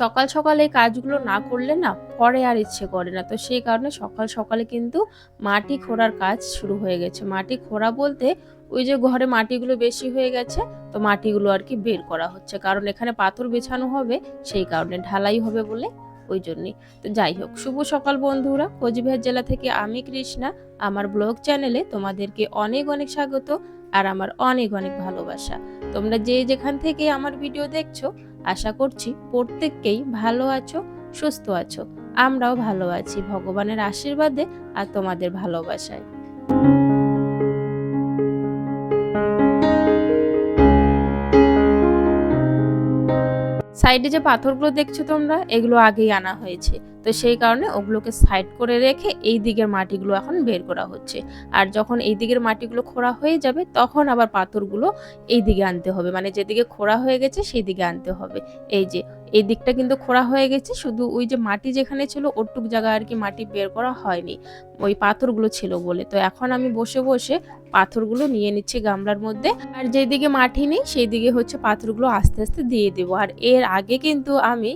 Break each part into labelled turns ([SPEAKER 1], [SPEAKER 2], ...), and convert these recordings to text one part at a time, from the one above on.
[SPEAKER 1] সকাল সকাল এই কাজগুলো না করলে না পরে আর ইচ্ছে করে না। তো সেই কারণে সকাল সকালে কিন্তু মাটি খোঁড়ার কাজ শুরু হয়ে গেছে। মাটি খোঁড়া বলতে ওই যে ঘরে মাটিগুলো বেশি হয়ে গেছে, তো মাটিগুলো আর কি বের করা হচ্ছে। কারণ এখানে পাথর বেছানো হবে, সেই কারণে ঢালাই হবে বলে ওই জন্যই। তো যাই হোক, শুভ সকাল বন্ধুরা। কোচবিহার জেলা থেকে আমি কৃষ্ণা। আমার ব্লগ চ্যানেলে তোমাদেরকে অনেক অনেক স্বাগত আর আমার অনেক অনেক ভালোবাসা। তোমরা যে যেখান থেকে আমার ভিডিও দেখছ আশা করছি প্রত্যেককেই ভালো আছো, সুস্থ আছো। আমরাও ভালো আছি, ভগবানের আশীর্বাদে আর তোমাদের ভালোবাসায়। সাইডে যে পাথরগুলো দেখছ তোমরা, এগুলো আগেই আনা হয়েছে। তো সেই কারণে ওগুলোকে সাইড করে রেখে এই দিকের মাটিগুলো এখন বের করা হচ্ছে। আর যখন এই দিকের মাটিগুলো খোঁড়া হয়ে যাবে, তখন আবার পাথরগুলো এই দিকে আনতে হবে। মানে যেদিকে খোঁড়া হয়ে গেছে, সেই দিকে আনতে হবে। এই যে এই দিকটা কিন্তু খোঁড়া হয়ে গেছে। শুধু ওই যে মাটি যেখানে ছিল, ওটুক জায়গা আর কি মাটি বের করা হয়নি। ওই পাথরগুলো ছিল বলে। তো এখন আমি বসে বসে পাথরগুলো নিয়ে নিচ্ছি গামলার মধ্যে। আর যেদিকে মাটি নেই সেই দিকে হচ্ছে পাথরগুলো আস্তে আস্তে দিয়ে দেবো। আর এর আগে কিন্তু আমি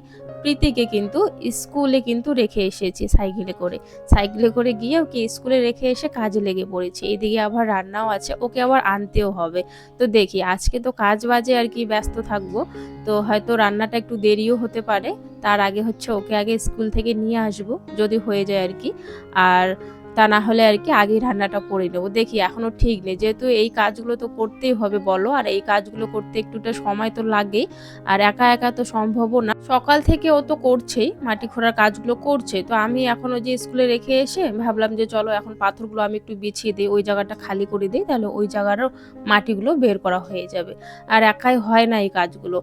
[SPEAKER 1] প্রীতিকে কিন্তু স্কুলে কিন্তু রেখে এসেছি সাইকেলে করে। সাইকেলে করে গিয়ে ওকে স্কুলে রেখে এসে কাজে লেগে পড়েছে। এদিকে আবার রান্নাও আছে, ওকে আবার আনতেও হবে। তো দেখি, আজকে তো কাজ বাজে আর কি, ব্যস্ত থাকব। তো হয়তো রান্নাটা একটু দেরিও হতে পারে। তার আগে হচ্ছে ওকে আগে স্কুল থেকে নিয়ে আসব, যদি হয়ে যায় আর কি। আর তা না হলে আর কি আগেই রান্নাটা করে নেব। দেখি, এখনও ঠিক নেই। যেহেতু এই কাজগুলো তো করতেই হবে, বলো। আর এই কাজগুলো করতে একটুটা সময় তো লাগেই। আর একা একা তো সম্ভবও না। সকাল থেকে ও তো করছেই, মাটি খোঁড়ার কাজগুলো করছে। তো আমি এখনও যে স্কুলে রেখে এসে ভাবলাম যে, চলো এখন পাথরগুলো আমি একটু বিছিয়ে দিই, ওই জায়গাটা খালি করে দিই, তাহলে ওই জায়গারও মাটিগুলো বের করা হয়ে যাবে। আর একাই হয় না এই কাজগুলো।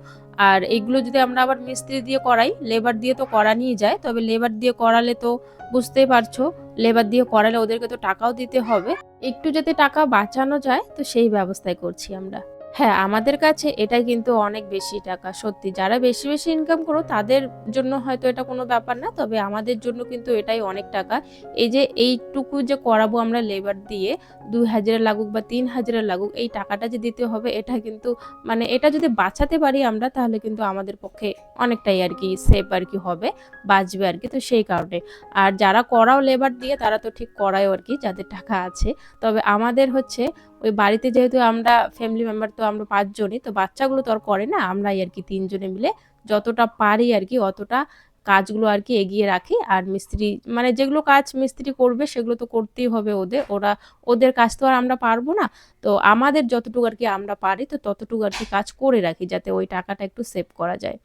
[SPEAKER 1] আর এইগুলো যদি আমরা আবার মিস্ত্রি দিয়ে করাই, লেবার দিয়ে তো করা নিয়ে যায়, তবে লেবার দিয়ে করালে তো বুঝতেই পারছ লেবার দিয়ে করালে ওদেরকে তো টাকাও দিতে হবে। একটু যাতে টাকা বাঁচানো যায়, তো সেই ব্যবস্থায় করছি আমরা। হ্যাঁ আমাদের কাছে এটা কিন্তু অনেক বেশি টাকা, সত্যি। যারা বেশি বেশি ইনকাম করো, তাদের জন্য হয়তো এটা কোনো ব্যাপার না, তবে আমাদের জন্য কিন্তু এটাই অনেক টাকা। এই যে এইটুকু যে করাবো আমরা লেবার দিয়ে, দুই হাজারে লাগুক বা তিন হাজারে লাগুক, এই টাকাটা যে দিতে হবে, এটা কিন্তু মানে এটা যদি বাঁচাতে পারি আমরা, তাহলে কিন্তু আমাদের পক্ষে অনেকটাই আর কি সেফ আর কি হবে, বাঁচবে আর কি, তো সেই কারণে। আর যারা করাও লেবার দিয়ে, তারা তো ঠিক করায় আর কি যাদের টাকা আছে। তবে আমাদের হচ্ছে ওই বাড়িতে যেহেতু আমরা ফ্যামিলি মেম্বার তো আমরা পাঁচজনই, তো বাচ্চাগুলো তো আর করে না, আমরাই আর কি তিনজনে মিলে যতটা পারি আর কি অতটা কাজগুলো আর কি এগিয়ে রাখি। আর মিস্ত্রি মানে যেগুলো কাজ মিস্ত্রি করবে সেগুলো তো করতেই হবে ওদের, ওরা, ওদের কাজ তো আর আমরা পারব না। তো আমাদের যতটুকু আর কি আমরা পারি, তো ততটুকু আর কি কাজ করে রাখি যাতে ওই টাকাটা একটু সেভ করা যায়।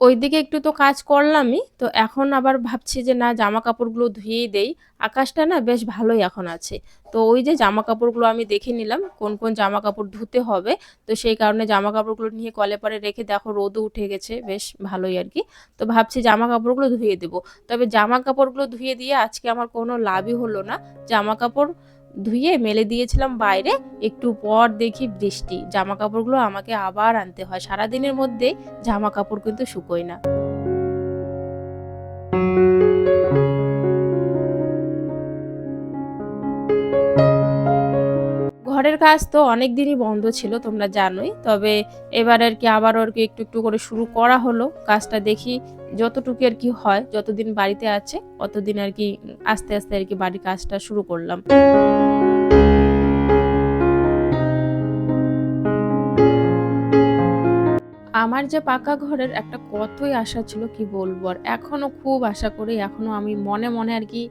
[SPEAKER 1] ওইদিকে একটু তো কাজ করলামই, তো এখন আবার ভাবছি যে না জামা কাপড়গুলো ধুয়েই দেই। আকাশটা না বেশ ভালোই এখন আছে। তো ওই যে জামা কাপড়গুলো আমি দেখে নিলাম, কোন কোন জামা কাপড় ধুতে হবে। তো সেই কারণে জামা কাপড়গুলো নিয়ে কলে পরে রেখে দেখো রোদও উঠে গেছে, বেশ ভালোই আর কি। তো ভাবছি জামা কাপড়গুলো ধুয়ে দেবো। তবে জামা কাপড়গুলো ধুয়ে দিয়ে আজকে আমার কোনো লাভই হলো না। জামা কাপড় ধুয়ে মেলে দিয়েছিলাম বাইরে। একটু পর দেখি বৃষ্টি। জামা কাপড়গুলো আমাকে আবার আনতে হয়। সারাদিনের মধ্যে জামা কাপড় কিন্তু শুকোয় না। ঘরের কাজ তো অনেক দিনই বন্ধ ছিল, তোমরা জানোই। তবে এবার আর কি আবার আর কি একটু একটু করে শুরু করা হলো। কাজটা দেখি যতটুকু আর কি হয়, যতদিন বাড়িতে আছে, অতদিন আর কি আস্তে আস্তে আর কি বাড়ির কাজটা শুরু করলাম। আমার যে পাকা ঘরের একটা কতই আশা ছিল, কি বলব? আর এখনও খুব আশা করি, এখনও আমি মনে মনে আর কি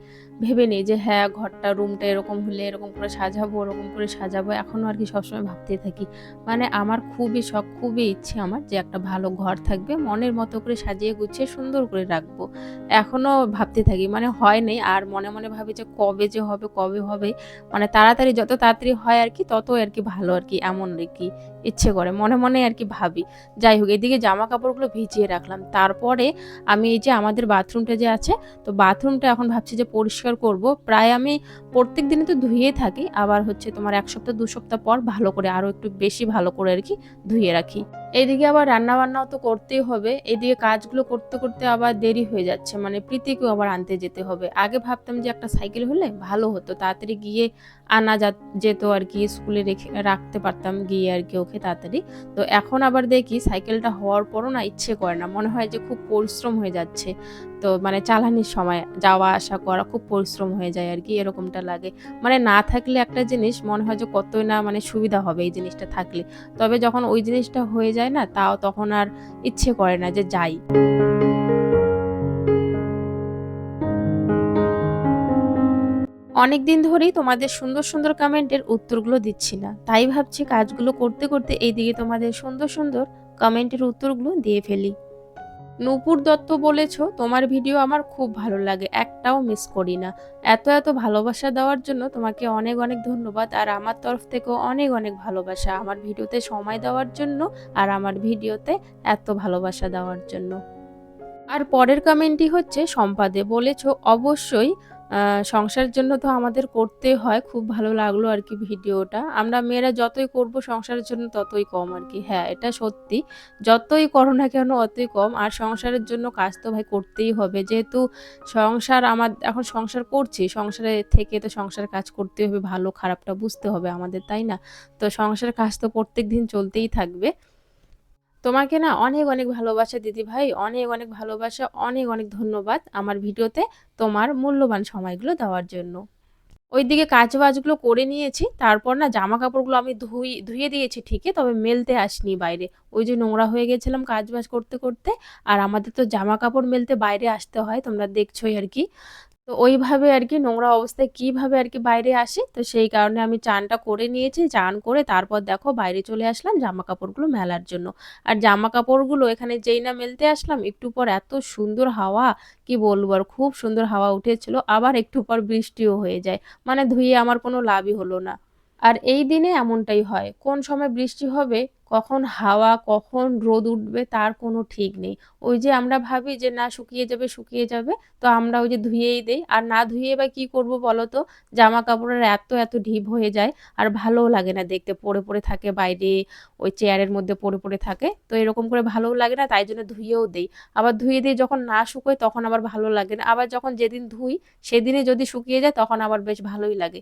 [SPEAKER 1] ভেবে নিই যে হ্যাঁ ঘরটা রুমটা এরকম হলে এরকম করে সাজাবো, ওরকম করে সাজাবো। এখনও আর কি সবসময় ভাবতেই থাকি। মানে আমার খুবই শখ, খুবই ইচ্ছে আমার যে, একটা ভালো ঘর থাকবে, মনের মতো করে সাজিয়ে গুছিয়ে সুন্দর করে রাখব। এখনও ভাবতে থাকি মানে হয় নাই, আর মনে মনে ভাবি যে, কবে যে হবে, কবে হবে মানে তাড়াতাড়ি যত তাড়াতাড়ি হয় আর কি তত আর কি ভালো আর কি, এমন আর কি ইচ্ছে করে, মনে মনে আর কি ভাবি। যাই হোক, এদিকে জামা কাপড়গুলো ভিজিয়ে রাখলাম। তারপরে আমি এই যে, আমাদের বাথরুমটা যে আছে, তো বাথরুমটা এখন ভাবছি যে, পরিষ্কার করব। প্রায় আমি প্রত্যেক দিনে তো ধুয়ে থাকি, আবার হচ্ছে তোমার এক সপ্তাহ, দু সপ্তাহ পর ভালো করে আরও একটু বেশি ভালো করে আর কি ধুয়ে রাখি। এইদিকে আবার রান্না বান্নাও তো করতেই হবে, এইদিকে কাজগুলো করতে করতে আবার দেরি হয়ে যাচ্ছে মানে প্রীতিকেও আবার আনতে যেতে হবে। আগে ভাবতাম যে একটা সাইকেল হলে ভালো হতো, তাড়াতাড়ি গিয়ে আনা যা, যেত আর কি, স্কুলে রেখে রাখতে পারতাম গিয়ে আর কি ওকে তাড়াতাড়ি। তো এখন আবার দেখি সাইকেলটা হওয়ার পরও না ইচ্ছে করে না, মনে হয় যে খুব পরিশ্রম হয়ে যাচ্ছে। তো মানে চালানির সময় যাওয়া, আসা করা খুব পরিশ্রম হয়ে যায় আর কি, এরকমটা লাগে। মানে না থাকলে একটা জিনিস মনে হয় যে কতই না মানে সুবিধা হবে এই জিনিসটা থাকলে। তবে যখন ওই জিনিসটা হয়ে যায় না, তাও তখন আর ইচ্ছে করে না যে যাই। অনেক দিন ধরেই তোমাদের সুন্দর সুন্দর কমেন্টের উত্তরগুলো দিচ্ছি না। তাই ভাবছি কাজগুলো করতে করতে এইদিকে তোমাদের সুন্দর সুন্দর কমেন্টের উত্তরগুলো দিয়ে ফেলি। নূপুর দত্ত বলেছ, তোমার ভিডিও আমার খুব ভালো লাগে, একটাও মিস করি না। এত এত ভালোবাসা দেওয়ার জন্য তোমাকে অনেক অনেক ধন্যবাদ, আর আমার তরফ থেকেও অনেক অনেক ভালোবাসা আমার ভিডিওতে সময় দেওয়ার জন্য, আর আমার ভিডিওতে এত ভালোবাসা দেওয়ার জন্য। আর পরের কমেন্টটি হচ্ছে, সম্পাদে বলেছ, অবশ্যই সংসারের জন্য তো আমাদের করতে হয়। খুব ভালো লাগল আর কি ভিডিওটা। আমরা মেয়েরা যতই করব সংসারের জন্য ততই কম আর কি। হ্যাঁ এটা সত্যি। যতই করো না কেন অতই কম। আর সংসারের জন্য কাজ তো ভাই করতেই হবে। যেহেতু সংসার আমার, এখন সংসার করছি, সংসারে থেকে তো সংসার কাজ করতে হবে। ভালো খারাপটা বুঝতে হবে আমাদের, তাই না? তো সংসারের কাজ তো প্রত্যেক দিন চলতেই থাকবে। তোমাকে না অনেক অনেক ভালোবাসা দিদি ভাই, অনেক অনেক ভালোবাসা, অনেক অনেক ধন্যবাদ আমার ভিডিওতে তোমার মূল্যবান সময়গুলো দেওয়ার জন্য। ওইদিকে কাজ বাজগুলো করে নিয়েছি, তারপর না জামা কাপড়গুলো আমি ধুই, ধুয়ে দিয়েছি ঠিকই, তবে মেলতে আসনি বাইরে। ওই যে নোংরা হয়ে গেছিলাম কাজ বাজ করতে করতে, আর আমাদের তো জামা কাপড় মেলতে বাইরে আসতে হয়, তোমরা দেখছোই আর কি। তো ওইভাবে আর কি নোংরা অবস্থায় কীভাবে আর কি বাইরে আসে? তো সেই কারণে আমি চানটা করে নিয়েছি, চান করে তারপর দেখো বাইরে চলে আসলাম জামা কাপড়গুলো মেলার জন্য। আর জামা কাপড়গুলো এখানে যেই না মেলতে আসলাম, একটু পর এত সুন্দর হাওয়া, কি বলব আর খুব সুন্দর হাওয়া উঠেছিল, আবার একটু পর বৃষ্টিও হয়ে যায়। মানে ধুয়ে আমার কোনো লাভই হলো না। আর এই দিনে এমনটাই হয়, কোন সময় বৃষ্টি হবে, কখন হাওয়া, কখন রোদ উঠবে, তার কোনো ঠিক নেই। ওই যে আমরা ভাবি যে না শুকিয়ে যাবে শুকিয়ে যাবে, তো আমরা ওই যে ধুয়েই দেই। আর না ধুয়ে বা কি করব বলো তো? জামা কাপড়ের এত এত ঢিপ হয়ে যায়, আর ভালোও লাগে না দেখতে। পড়ে পড়ে থাকে বাইরে, ওই চেয়ারের মধ্যে পড়ে পড়ে থাকে, তো এরকম করে ভালোও লাগে না, তাই জন্য ধুয়েও দেই। আবার ধুয়ে দিয়ে যখন না শুকোয়, তখন আবার ভালো লাগে না। আবার যখন যেদিন ধুই, সেদিনে যদি শুকিয়ে যায়, তখন আবার বেশ ভালোই লাগে।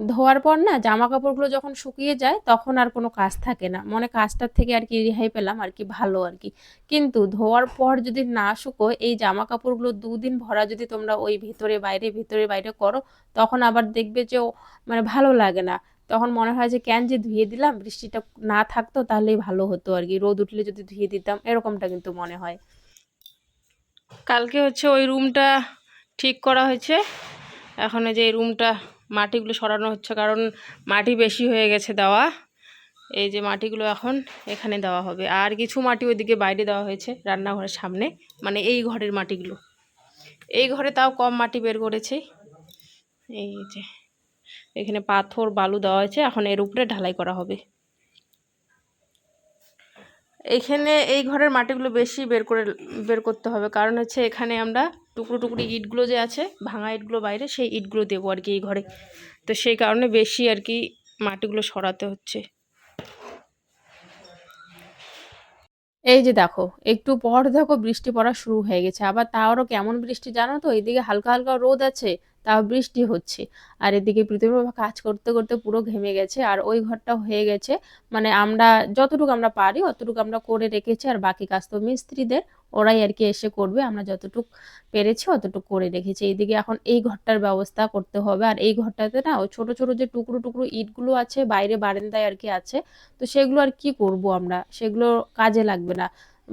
[SPEAKER 1] ধোয়ার পর না জামা কাপড়গুলো যখন শুকিয়ে যায় তখন আর কোনো কাজ থাকে না। মনে কাজটার থেকে আর কি রেহাই পেলাম আর কি, ভালো আর কি। কিন্তু ধোয়ার পর যদি না শুকোয় এই জামা কাপড়গুলো দুদিন ভরা যদি তোমরা ওই ভিতরে বাইরে ভিতরে বাইরে করো, তখন আবার দেখবে যে মানে ভালো লাগে না। তখন মনে হয় যে ক্যান যে ধুয়ে দিলাম, বৃষ্টিটা না থাকতো তাহলেই ভালো হতো আর কি। রোদ উঠলে যদি ধুয়ে দিতাম, এরকমটা কিন্তু মনে হয়। কালকে হচ্ছে ওই রুমটা ঠিক করা হয়েছে। এখন যে এই রুমটা মাটিগুলো সরানো হচ্ছে, কারণ মাটি বেশি হয়ে গেছে দেওয়া। এই যে মাটিগুলো এখন এখানে দেওয়া হবে। আর কিছু মাটি ওইদিকে বাইরে দেওয়া হয়েছে, রান্নাঘরের সামনে। মানে এই ঘরের মাটিগুলো। এই ঘরে তাও কম মাটি বের করেছে। এই যে, এখানে পাথর, বালু দেওয়া হয়েছে। এখন এর উপরে ঢালাই করা হবে। এখানে এই ঘরের মাটিগুলো বেশি বের করে, বের করতে হবে। কারণ হচ্ছে এখানে আমরা টুকরো টুকরো ইটগুলো যে আছে, ভাঙা ইটগুলো বাইরে, সেই ইটগুলো দেবো আর কি এই ঘরে। তো সেই কারণে বেশি আর কি মাটিগুলো সরাতে হচ্ছে। এই যে দেখো, একটু পর দেখো বৃষ্টি পড়া শুরু হয়ে গেছে। আবার তারও কেমন বৃষ্টি জানো তো? এইদিকে হালকা হালকা রোদ আছে। তাও বৃষ্টি হচ্ছে। আর এদিকে পৃথিবীর কাজ করতে করতে পুরো ঘেমে গেছে। আর ওই ঘরটা হয়ে গেছে। মানে আমরা যতটুকু আমরা পারি, অতটুকু আমরা করে রেখেছি। আর বাকি কাজ তো মিস্ত্রিদের। ওরাই আর কি এসে করবে। আমরা যতটুকু পেরেছি অতটুকু করে রেখেছি। এইদিকে এখন এই ঘরটার ব্যবস্থা করতে হবে। আর এই ঘরটাতে না ওই ছোটো ছোটো যে টুকরো টুকরো ইটগুলো আছে, বাইরে বারান্দায় আর কি আছে, তো সেগুলো আর কি করব আমরা? সেগুলো কাজে লাগবে না।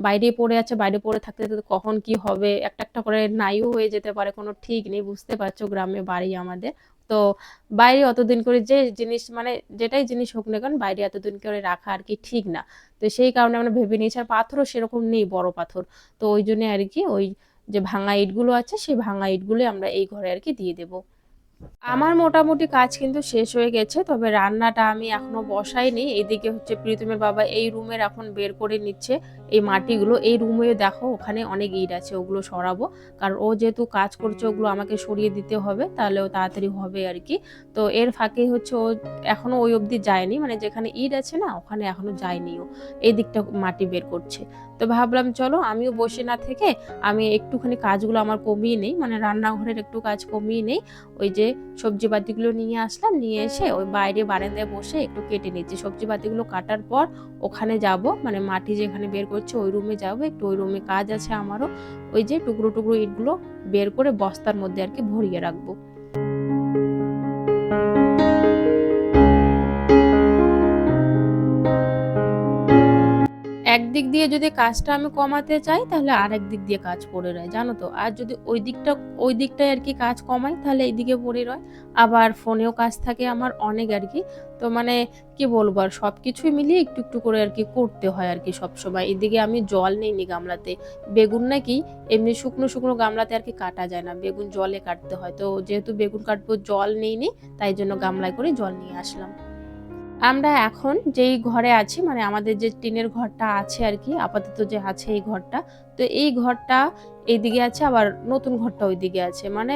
[SPEAKER 1] বাইরে পড়ে আছে, বাইরে পড়ে থাকতে কখন কি হবে? একটা একটা করে নাইও হয়ে যেতে পারে, কোনো ঠিক নেই, বুঝতে পারছ? গ্রামে বাড়ি আমাদের। তো বাইরে অতদিন করে যে জিনিস মানে যেটাই জিনিস হোক না কেন, বাইরে এতদিন করে রাখা আর কি ঠিক না। তো সেই কারণে আমরা ভেবে নিয়েছি, আর পাথরও সেরকম নেই, বড় পাথর। তো ওই জন্য আর কি ওই যে ভাঙা ইটগুলো আছে, সেই ভাঙা ইটগুলো আমরা এই ঘরে আর কি দিয়ে দেবো। আমার মোটামুটি কাজ কিন্তু শেষ হয়ে গেছে, তবে রান্নাটা আমি এখনও বসাইনি। এদিকে হচ্ছে প্রীতমের বাবা এই রুমের এখন বের করে নিচ্ছে এই মাটিগুলো। এই রুমে দেখো ওখানে অনেক ইট আছে, ওগুলো সরাবো। কারণ ও যেহেতু কাজ করছে, ওগুলো আমাকে সরিয়ে দিতে হবে, তাহলে ও তাড়াতাড়ি হবে আর কি। তো এর ফাঁকে হচ্ছে ও এখনও ওই অবধি যায়নি মানে যেখানে ইট আছে না, ওখানে এখনও যায়নি ও। এই দিকটা মাটি বের করছে। তো ভাবলাম, চলো আমিও বসে না থেকে আমি একটুখানি কাজগুলো আমার কমিয়ে নেই মানে রান্নাঘরের একটু কাজ কমিয়ে নেই, ওই যে সবজি পাতিগুলো নিয়ে আসলাম, নিয়ে এসে ওই বাইরে বারান্দায় বসে একটু কেটে নিচ্ছি। সবজি পাতিগুলো কাটার পর ওখানে যাব মানে মাটি যেখানে বের করছে ওই রুমে যাব, একটু ওই রুমে কাজ আছে আমারও, ওই যে টুকরো টুকরো ইটগুলো বের করে বস্তার মধ্যে আর কি ভরিয়ে রাখব। একদিক দিয়ে যদি কাজটা আমি কমাতে চাই, তাহলে আরেক দিক দিয়ে কাজ পড়ে রয়, জানো তো? আর যদি ওই দিকটা, ওই দিকটায় আর কি কাজ কমাই, তাহলে এইদিকে পড়ে রয়। আবার ফোনেও কাজ থাকে আমার অনেক আর কি। তো মানে কি বলব আর সব কিছুই মিলিয়ে একটু একটু করে আর কি করতে হয় আর কি সবসময়। এদিকে আমি জল নেইনি গামলাতে। বেগুন নাকি এমনি শুকনো শুকনো গামলাতে আর কি কাটা যায় না, বেগুন জলে কাটতে হয়। তো যেহেতু বেগুন কাটবো, জল নেইনি, তাই জন্য গামলায় করে জল নিয়ে আসলাম। আমরা এখন যেই ঘরে আছি মানে আমাদের যে টিনের ঘরটা আছে আর কি আপাতত যে আছে এই ঘরটা, তো এই ঘরটা এইদিকে আছে, আবার নতুন ঘরটা ওইদিকে আছে। মানে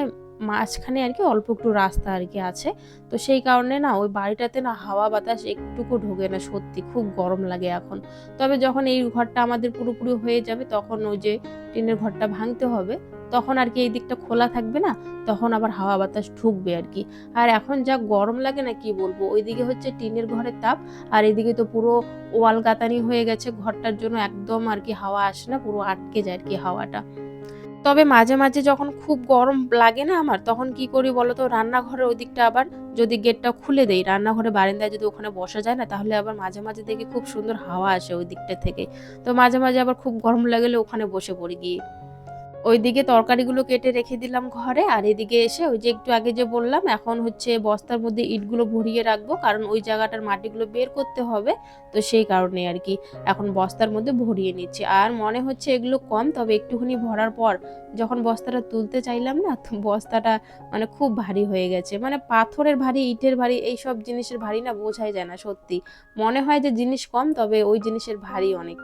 [SPEAKER 1] মাঝখানে আর কি অল্প একটু রাস্তা আর কি আছে, তো সেই কারণে না ওই বাড়িটাতে না হাওয়া বাতাস একটুকু ঢোকে না সত্যি, খুব গরম লাগে এখন। তবে যখন এই ঘরটা আমাদের পুরোপুরি হয়ে যাবে, তখন ওই যে টিনের ঘরটা ভাঙতে হবে তখন আর কি এই দিকটা খোলা থাকবে না, তখন আবার হাওয়া বাতাস ঢুকবে আর কি। আর এখন যা গরম লাগে না কি বলব, ওইদিকে হচ্ছে টিনের ঘরের তাপ, আর এদিকে তো পুরো ওয়াল গাতানি হয়ে গেছে, ঘরটার জন্য একদম আর কি হাওয়া আসে না, পুরো আটকে যায় আর কি হাওয়াটা। তবে মাঝে মাঝে যখন খুব গরম লাগে না আমার, তখন কি করি বলো তো রান্নাঘরের ওই দিকটা আবার যদি গেটটা খুলে দেই, রান্নাঘরে বারান্দায় যদি ওখানে বসা যায় না, তাহলে আবার মাঝে মাঝে দেখি খুব সুন্দর হাওয়া আসে ওই দিকটা থেকে। তো মাঝে মাঝে আবার খুব গরম লাগলে ওখানে বসে পড়ি গিয়ে। ওইদিকে তরকারিগুলো কেটে রেখে দিলাম ঘরে, আর এদিকে এসে ওই যে একটু আগে যে বললাম, এখন হচ্ছে বস্তার মধ্যে ইটগুলো ভরিয়ে রাখব, কারণ ওই জায়গাটার মাটিগুলো বের করতে হবে, তো সেই কারণে আর কি এখন বস্তার মধ্যে ভরিয়ে নিচ্ছি। আর মনে হচ্ছে এগুলো কম, তবে একটুখানি ভরার পর যখন বস্তাটা তুলতে চাইলাম না, তো বস্তাটা মানে খুব ভারী হয়ে গেছে। মানে পাথরের ভারী, ইটের ভারী এই সব জিনিসের ভারী না, বোঝাই যায় না সত্যি। মনে হয় যে জিনিস কম, তবে ওই জিনিসের ভারী অনেক।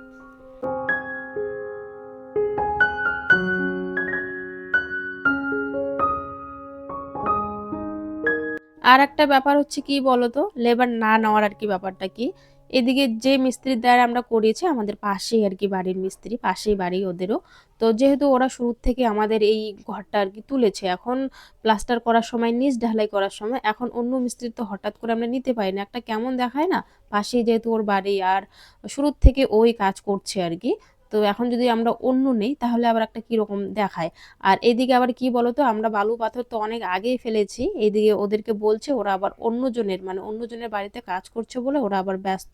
[SPEAKER 1] আর একটা ব্যাপার হচ্ছে কি বলতো? লেবার না নেওয়ার আর কি ব্যাপারটা কি? এদিকে যে মিস্ত্রির দ্বারা আমরা করিয়েছি, আমাদের পাশেই আর কি বাড়ির মিস্ত্রি, পাশেই বাড়ি ওদেরও। তো যেহেতু ওরা শুরু থেকে আমাদের এই ঘরটা আর কি তুলেছে, এখন প্লাস্টার করার সময়, নিচ ঢালাই করার সময়, এখন অন্য মিস্ত্রি তো হঠাৎ করে আমরা নিতে পারি না। একটা কেমন দেখায় না? পাশেই যেহেতু ওর বাড়ি, আর শুরুর থেকে ওই কাজ করছে আর কি। তো এখন যদি আমরা অন্য নেই, তাহলে আবার একটা কীরকম দেখায়? আর এদিকে আবার কি বলতো, আমরা বালু পাথর তো অনেক আগেই ফেলেছি এইদিকে ওদেরকে বলছে ওরা আবার অন্যজনের মানে অন্যজনের বাড়িতে কাজ করছে বলে ওরা আবার ব্যস্ত।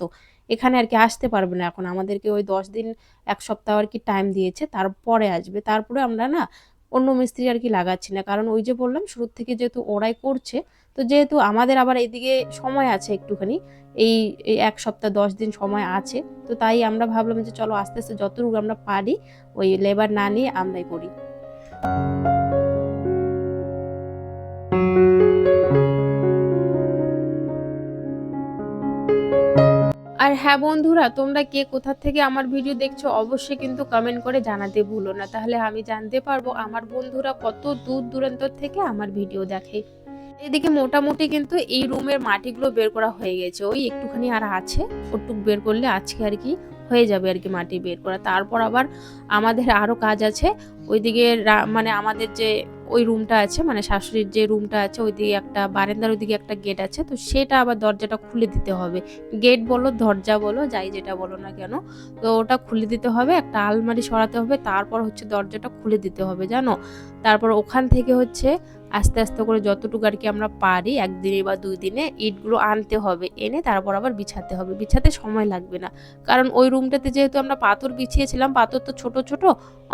[SPEAKER 1] এখানে আর কি আসতে পারবে না এখন, আমাদেরকে ওই দশ দিন, এক সপ্তাহ আর কি টাইম দিয়েছে, তারপরে আসবে। তারপরে আমরা না অন্য মিস্ত্রি আর কি লাগাচ্ছি না। কারণ ওই যে বললাম শুরুর থেকে যেহেতু ওরাই করছে, তো যেহেতু আমাদের আবার এদিকে সময় আছে একটুখানি, এই এক সপ্তাহ দশ দিন সময় আছে, তো তাই আমরা ভাবলাম যে চলো আস্তে আস্তে যতটুকু আমরা পারি, ওই লেবার না নিয়ে আমরাই করি। আর হ্যাঁ বন্ধুরা, তোমরা কে কোথা থেকে আমার ভিডিও দেখছ অবশ্যই কিন্তু কমেন্ট করে জানাতে ভুলো না। তাহলে আমি জানতে পারব আমার বন্ধুরা কত দূর দূরান্ত থেকে আমার ভিডিও দেখে। এদিকে মোটামুটি কিন্তু এই রুমের মাটিগুলো বের করা হয়ে গেছে। ওই একটুখানি আর আছে, ওটুক বের করলে আজকে আর কি হয়ে যাবে আর কি মাটি বের করা। তারপর আবার আমাদের আরও কাজ আছে, ওইদিকে মানে আমাদের যে ওই রুমটা আছে মানে শাশুড়ির যে রুমটা আছে, ওইদিকে একটা বারান্দার ওইদিকে একটা গেট আছে, তো সেটা আবার দরজাটা খুলে দিতে হবে। গেট বলো, দরজা বলো, যাই যেটা বলো না কেন, তো ওটা খুলে দিতে হবে, একটা আলমারি সরাতে হবে, তারপর হচ্ছে দরজাটা খুলে দিতে হবে, জানো? তারপর ওখান থেকে হচ্ছে আস্তে আস্তে করে যতটুকু আর কি আমরা পারি, একদিনে বা দুই দিনে ইটগুলো আনতে হবে, এনে তারপর আবার বিছাতে হবে। বিছাতে সময় লাগবে না। কারণ ওই রুমটাতে যেহেতু আমরা পাথর বিছিয়েছিলাম, পাথর তো ছোট ছোট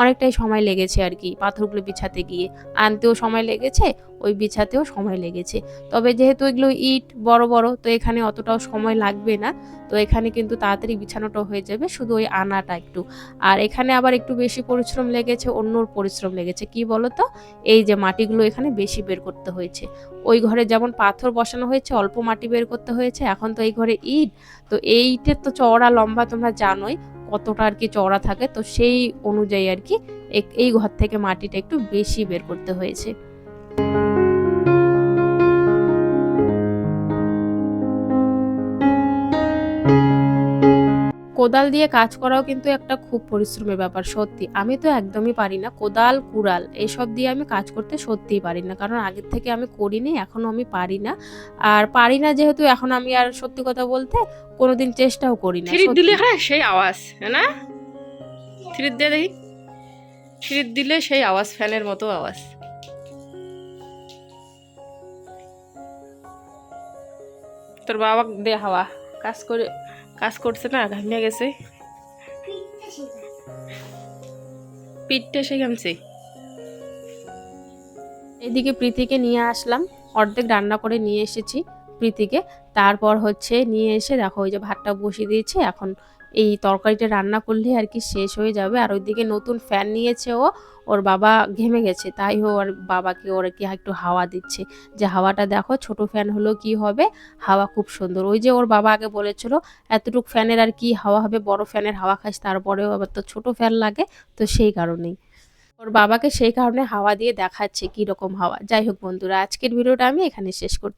[SPEAKER 1] অনেকটাই সময় লেগেছে আর কি, পাথরগুলো বিছাতে গিয়ে। আনতেও সময় লেগেছে, ওই বিছাতেও সময় লেগেছে। তবে যেহেতু এগুলো ইট, বড় বড়, তো এখানে অতটাও সময় লাগবে না। তো এখানে কিন্তু তাড়াতাড়ি বিছানোটা হয়ে যাবে, শুধু ওই আনাটা একটু। আর এখানে আবার একটু বেশি পরিশ্রম লেগেছে অন্যর পরিশ্রম লেগেছে। কি বলতো? এই যে মাটিগুলো এখানে বেশি বের করতে হয়েছে। ওই ঘরে যেমন পাথর বসানো হয়েছে, অল্প মাটি বের করতে হয়েছে, এখন তো এই ঘরে ইট। তো এই ইটের তো চওড়া, লম্বা তোমরা জানোই। কতটা আর কি চওড়া থাকে, তো সেই অনুযায়ী আর কি এই ঘর থেকে মাটিটা একটু বেশি বের করতে হয়েছে। কোদাল দিয়ে কাজ করাও কিন্তু একটা খুব পরিশ্রমের ব্যাপার সত্যি। আমি তো একদমই পারি না। কোদাল কুড়াল এইসব দিয়ে আমি কাজ করতে সত্যিই পারি না। কারণ আগের থেকে আমি করিনি এখনও আমি পারি না। আর পারি না যেহেতু এখন আমি আর সত্যি কথা বলতে কোনোদিন চেষ্টাও করি না
[SPEAKER 2] দিলে হ্যাঁ সেই আওয়াজ হ্যাঁ না? থ্রিট দিয়ে দেখি। থ্রিট দিলে সেই আওয়াজ ফ্যানের মতো আওয়াজ। তোর বাবা দে হাওয়া কাজ করে। কাজ করছে না, ঘামিয়ে গেছে। পিঠটা সে ঘামছে।
[SPEAKER 1] এদিকে প্রীতিকে নিয়ে আসলাম। অর্ধেক রান্না করে নিয়ে এসেছি প্রীতিকে। তারপর হচ্ছে নিয়ে এসে দেখো, ওই যে ভাতটা বসিয়ে দিয়েছে, এখন এই তরকারিটা রান্না করলে আর কি শেষ হয়ে যাবে। আর ওইদিকে নতুন ফ্যান নিয়েছে ও ওর বাবা ঘেমে গেছে, তাই ও আর বাবাকে ওর কি একটু হাওয়া দিচ্ছে। যে হাওয়াটা দেখো, ছোট ফ্যান হলো কি হবে? হাওয়া খুব সুন্দর। ওই যে ওর বাবা আগে বলেছিল, এতটুক ফ্যানের আর কি হাওয়া হবে, বড় ফ্যানের হাওয়া খাস, তারপরেও আবার তো ছোট ফ্যান লাগে। তো সেই কারণেই। ওর বাবাকে সেই কারণে হাওয়া দিয়ে দেখাচ্ছে কি রকম হাওয়া। যাই হোক বন্ধুরা, আজকের ভিডিওটা আমি এখানে শেষ করছি।